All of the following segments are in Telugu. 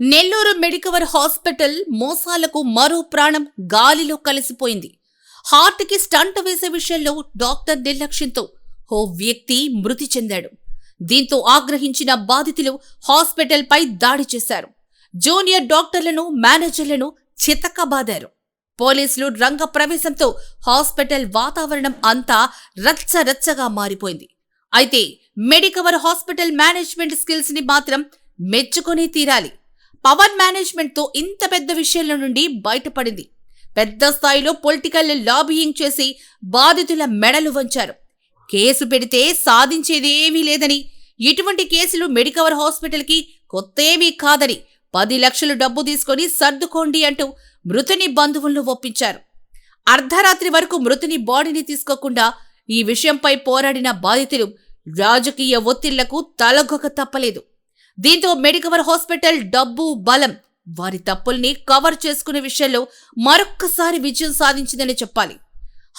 నెల్లూరు మెడికవర్ హాస్పిటల్ మోసాలకు మరో ప్రాణం గాలిలో కలిసిపోయింది. హార్ట్కి స్టంట్ వేసే విషయంలో డాక్టర్ నిర్లక్ష్యంతో ఓ వ్యక్తి మృతి చెందాడు. దీంతో ఆగ్రహించిన బాధితులు హాస్పిటల్పై దాడి చేశారు. జూనియర్ డాక్టర్లను మేనేజర్లను చితకబాదారు పోలీసులు రంగ ప్రవేశంతో హాస్పిటల్ వాతావరణం అంతా రచ్చరచ్చగా మారిపోయింది. అయితే మెడికవర్ హాస్పిటల్ మేనేజ్మెంట్ స్కిల్స్ని మాత్రం మెచ్చుకొని తీరాలి. పవర్ మేనేజ్మెంట్తో ఇంత పెద్ద విషయాల నుండి బయటపడింది. పెద్ద స్థాయిలో పొలిటికల్ లాబియింగ్ చేసి బాధితుల మెడలు వంచారు. కేసు పెడితే సాధించేదేమీ లేదని ఇటువంటి కేసులు మెడికవర్ హాస్పిటల్కి కొత్తేమీ కాదని పది లక్షలు డబ్బు తీసుకొని సర్దుకోండి అంటూ మృతుని బంధువులను ఒప్పించారు. అర్ధరాత్రి వరకు మృతుని బాడీని తీసుకోకుండా ఈ విషయంపై పోరాడిన బాధితులు రాజకీయ ఒత్తిళ్ళకు తలగొక తప్పలేదు. దీంతో మెడికవర్ హాస్పిటల్ డబ్బు బలం వారి తప్పుల్ని కవర్ చేసుకునే విషయంలో మరొక్కసారి విజయం సాధించిందని చెప్పాలి.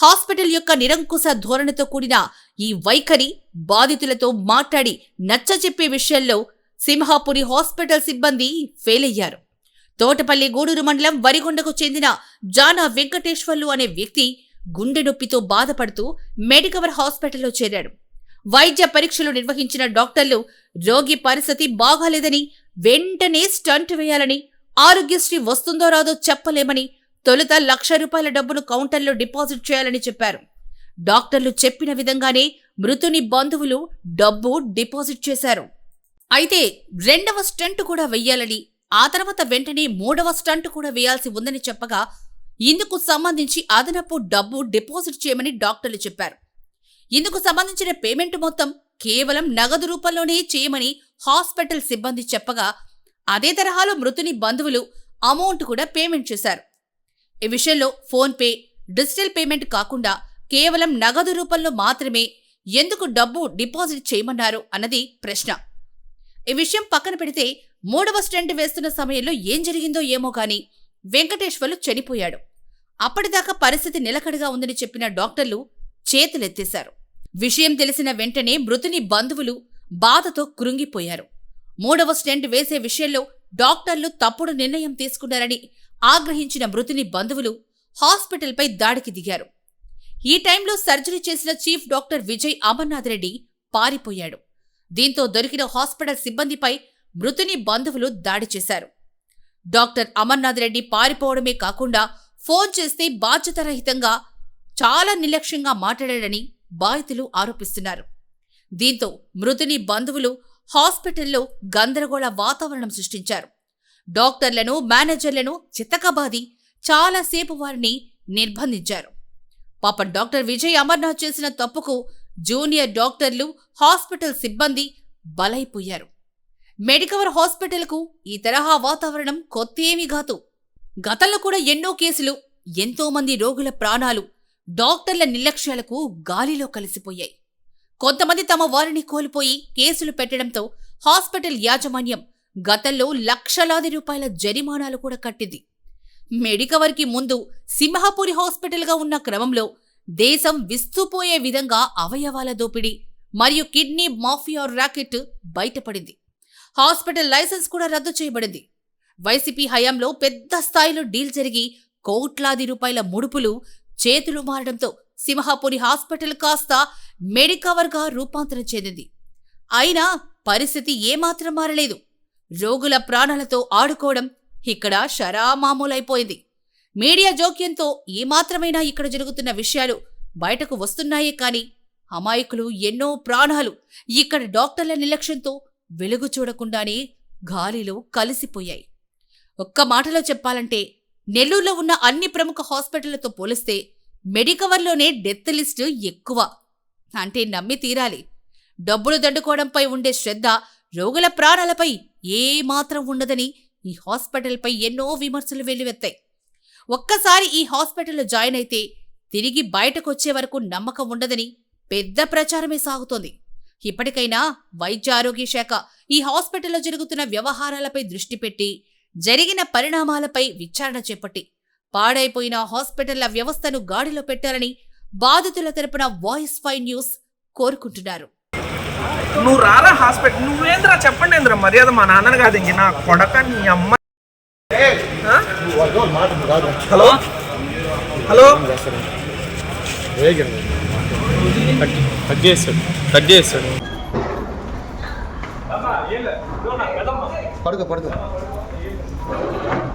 హాస్పిటల్ యొక్క నిరంకుశ ధోరణితో కూడిన ఈ వైఖరి బాధితులతో మాట్లాడి నచ్చజెప్పే విషయంలో సింహాపురి హాస్పిటల్ సిబ్బంది ఫెయిల్ అయ్యారు. తోటపల్లి గూడూరు మండలం వరిగొండకు చెందిన జానా వెంకటేశ్వర్లు అనే వ్యక్తి గుండె నొప్పితో బాధపడుతూ మెడికవర్ హాస్పిటల్లో చేరాడు. వైద్య పరీక్షలు నిర్వహించిన డాక్టర్లు రోగి పరిస్థితి బాగాలేదని వెంటనే స్టంట్ వేయాలని ఆరోగ్యశ్రీ వస్తుందో రాదో చెప్పలేమని తొలుత లక్ష రూపాయల డబ్బును కౌంటర్లో డిపాజిట్ చేయాలని చెప్పారు. డాక్టర్లు చెప్పిన విధంగానే మృతుని బంధువులు డబ్బు డిపాజిట్ చేశారు. అయితే రెండవ స్టంట్ కూడా వెయ్యాలని ఆ తర్వాత వెంటనే మూడవ స్టంట్ కూడా వేయాల్సి ఉందని చెప్పగా ఇందుకు సంబంధించి అదనపు డబ్బు డిపాజిట్ చేయమని డాక్టర్లు చెప్పారు. ఇందుకు సంబంధించిన పేమెంట్ మొత్తం కేవలం నగదు రూపంలోనే చేయమని హాస్పిటల్ సిబ్బంది చెప్పగా అదే తరహాలో మృతుని బంధువులు అమౌంట్ కూడా పేమెంట్ చేశారు. ఈ విషయంలో ఫోన్పే డిజిటల్ పేమెంట్ కాకుండా కేవలం నగదు రూపంలో మాత్రమే ఎందుకు డబ్బు డిపాజిట్ చేయమన్నారు అన్నది ప్రశ్న. ఈ విషయం పక్కన పెడితే మూడవ స్టెంట్ వేస్తున్న సమయంలో ఏం జరిగిందో ఏమో కానీ వెంకటేశ్వర్లు చనిపోయాడు. అప్పటిదాకా పరిస్థితి నిలకడగా ఉందని చెప్పిన డాక్టర్లు చేతులెత్తేశారు. విషయం తెలిసిన వెంటనే మృతుని బంధువులు బాధతో కృంగిపోయారు. మూడవ స్టెంట్ వేసే విషయంలో డాక్టర్లు తప్పుడు నిర్ణయం తీసుకున్నారని ఆగ్రహించిన మృతుని బంధువులు హాస్పిటల్పై దాడికి దిగారు. ఈ టైంలో సర్జరీ చేసిన చీఫ్ డాక్టర్ విజయ్ అమర్నాథ్ రెడ్డి పారిపోయాడు. దీంతో దొరికిన హాస్పిటల్ సిబ్బందిపై మృతుని బంధువులు దాడి చేశారు. డాక్టర్ అమర్నాథ్ రెడ్డి పారిపోవడమే కాకుండా ఫోన్ చేస్తే బాధ్యతారహితంగా చాలా నిర్లక్ష్యంగా మాట్లాడాడని బాధితులు ఆరోపిస్తున్నారు. దీంతో మృతుని బంధువులు హాస్పిటల్లో గందరగోళ వాతావరణం సృష్టించారు. డాక్టర్లను మేనేజర్లను చిత్తకబాది చాలాసేపు వారిని నిర్బంధించారు. పాప డాక్టర్ విజయ్ అమర్నాథ్ చేసిన తప్పుకు జూనియర్ డాక్టర్లు హాస్పిటల్ సిబ్బంది బలైపోయారు. మెడికవర్ హాస్పిటల్కు ఈ తరహా వాతావరణం కొత్త ఏమీ కాదు. గతంలో కూడా ఎన్నో కేసులు ఎంతోమంది రోగుల ప్రాణాలు డాక్టర్ల నిర్లక్ష్యాలకు గాలిలో కలిసిపోయాయి. కొంతమంది తమ వారిని కోల్పోయి కేసులు పెట్టడంతో హాస్పిటల్ యాజమాన్యం గతంలో లక్షలాది రూపాయల జరిమానాలు కూడా కట్టింది. మెడికవర్కి ముందు సింహపురి హాస్పిటల్గా ఉన్న క్రమంలో దేశం విస్తుపోయే విధంగా అవయవాల దోపిడీ మరియు కిడ్నీ మాఫియా ర్యాకెట్ బయటపడింది. హాస్పిటల్ లైసెన్స్ కూడా రద్దు చేయబడింది. వైసీపీ హయాంలో పెద్ద స్థాయిలో డీల్ జరిగి కోట్లాది రూపాయల ముడుపులు చేతులు మారడంతో సింహాపురి హాస్పిటల్ కాస్త మెడికవర్గా రూపాంతరం చెందింది. అయినా పరిస్థితి ఏమాత్రం మారలేదు. రోగుల ప్రాణాలతో ఆడుకోవడం ఇక్కడ షరామామూలైపోయింది. మీడియా జోక్యంతో ఏమాత్రమైనా ఇక్కడ జరుగుతున్న విషయాలు బయటకు వస్తున్నాయే కాని అమాయకులు ఎన్నో ప్రాణాలు ఇక్కడ డాక్టర్ల నిర్లక్ష్యంతో వెలుగు చూడకుండానే గాలిలో కలిసిపోయాయి. ఒక్క మాటలో చెప్పాలంటే నెల్లూరులో ఉన్న అన్ని ప్రముఖ హాస్పిటళ్ళతో పోలిస్తే మెడికవర్లోనే డెత్ లిస్టు ఎక్కువ. అంటే నమ్మి తీరాలి. డబ్బులు దండుకోవడంపై ఉండే శ్రద్ధ రోగుల ప్రాణాలపై ఏమాత్రం ఉండదని ఈ హాస్పిటల్పై ఎన్నో విమర్శలు వెల్లువెత్తాయి. ఒక్కసారి ఈ హాస్పిటల్లో జాయిన్ అయితే తిరిగి బయటకొచ్చే వరకు నమ్మకం ఉండదని పెద్ద ప్రచారమే సాగుతోంది. ఇప్పటికైనా వైద్య ఆరోగ్య శాఖ ఈ హాస్పిటల్లో జరుగుతున్న వ్యవహారాలపై దృష్టి పెట్టి జరిగిన పరిణామాలపై విచారణ చేపట్టి పాడైపోయిన హాస్పిటళ్ళ వ్యవస్థను గాడిలో పెట్టాలని బాధితుల తరపున వాయిస్ ఫై న్యూస్ కోరుకుంటున్నారు. నువ్వు రారా హాస్పిటల్ నువ్వేంద్రా చెప్పండి ఏంద్రా మర్యాద మా నాన్నని కాదు ఇంక నా కొడక నీ అమ్మ? హలో? హలో? కట్ చేస్తాడు కట్ చేస్తాడు పడుకో పడుకో. Thank you.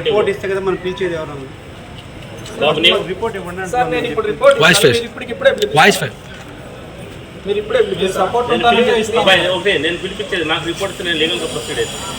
రిపోర్ట్ ఇస్తే కదా మనం పిలిచేది ఎవరు బాబు నీవు రిపోర్ట్ ఇవ్వండి వాయిస్ ఫైవ్. మీరు ఇప్పుడే సపోర్ట్ ఓకే నేను పిలిపించేది నాకు రిపోర్ట్ నేను లీగల్గా ప్రొసీడ్ అవుతాను